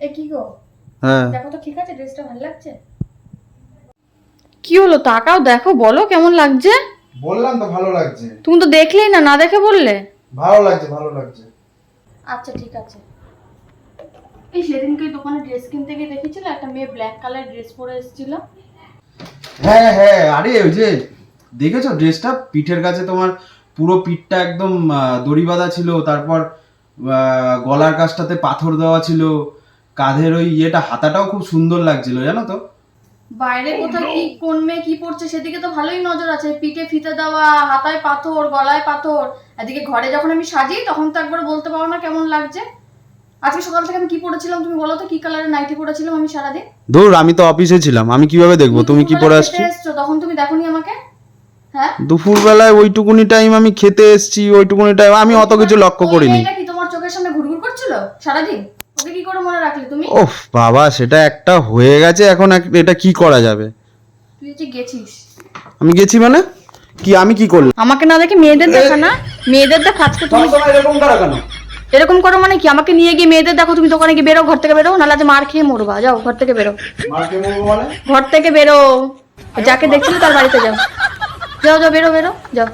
এ কি গো? হ্যাঁ। দেখো তো ঠিক আছে ড্রেসটা ভালো লাগছে? কি হলো? তাকাও দেখো বলো কেমন লাগছে? বললাম তো ভালো লাগছে। তুমি তো দেখলেই না না দেখে বললে? ভালো লাগছে ভালো লাগছে। আচ্ছা ঠিক আছে। এই সেদিনকে দোকানে ড্রেস কিনতে গিয়ে দেখেছিলে? একটা মেয়ে ব্ল্যাক কালার ড্রেস পরে এসেছিল। হ্যাঁ হ্যাঁ আরে ওই যে দেখেছ ড্রেসটা পিঠের কাছে তোমার পুরো পিঠটা একদম দড়ি বাঁধা ছিল তারপর গলার কাছটাতে পাথর দেওয়া ছিল। কাঁধের ওই ইয়েটা হাতাটাও খুব সুন্দর লাগছিল জানো তো? বাইরে কোথায় কি কোন মেয়ে কি পড়ছে সেদিকে তো ভালোই নজর আছে। পিঠে ফিতে দেওয়া হাতায় পাথর গলায় পাথর। এদিকে ঘরে যখন আমি সাজি তখন তো একবার বলতে পারো না কেমন লাগছে। আজকে সকাল থেকে আমি কি পড়েছিলাম তুমি বলো তো কি কালারের নাইটি পড়েছিলাম আমি সারাদিন? ধুর আমি তো অফিসে ছিলাম আমি কীভাবে দেখব? তুমি কি পরে আসছো? তখন তুমি দেখোনি আমাকে? হ্যাঁ? দুপুরবেলায় ওইটুকুনি টাইম আমি খেতে এসেছি ওইটুকুনি টাইম আমি অত কিছু লক্ষ্য করিনি। মেয়েটা কি তোমার চোখের সামনে ঘুরঘুর করছিল সারাদিন? ওকে কি করে মনে রাখলে তুমি? ওফ বাবা সেটা একটা হয়ে গেছে এখন এটা কি করা যাবে? তুই যে গেছিস। আমি গেছি মানে? কি আমি কি করলাম? আমাকে না দেখে মেয়েদের দেখা না? মেয়েদের দেখ আজকে তুমি এরকম করা কেন? এরকম করো মানে কি? আমাকে নিয়ে গিয়ে মেয়েদের দেখো তুমি দোকানে গিয়ে বেরো ঘর থেকে বেরো নাহলে আজ মার খেয়ে মরবা। যাও ঘর থেকে বেরো। মানে? ঘর থেকে বেরো। যাকে দেখছিলে তার বাড়িতে যাও। যাও যাও বেরো বেরো যাও।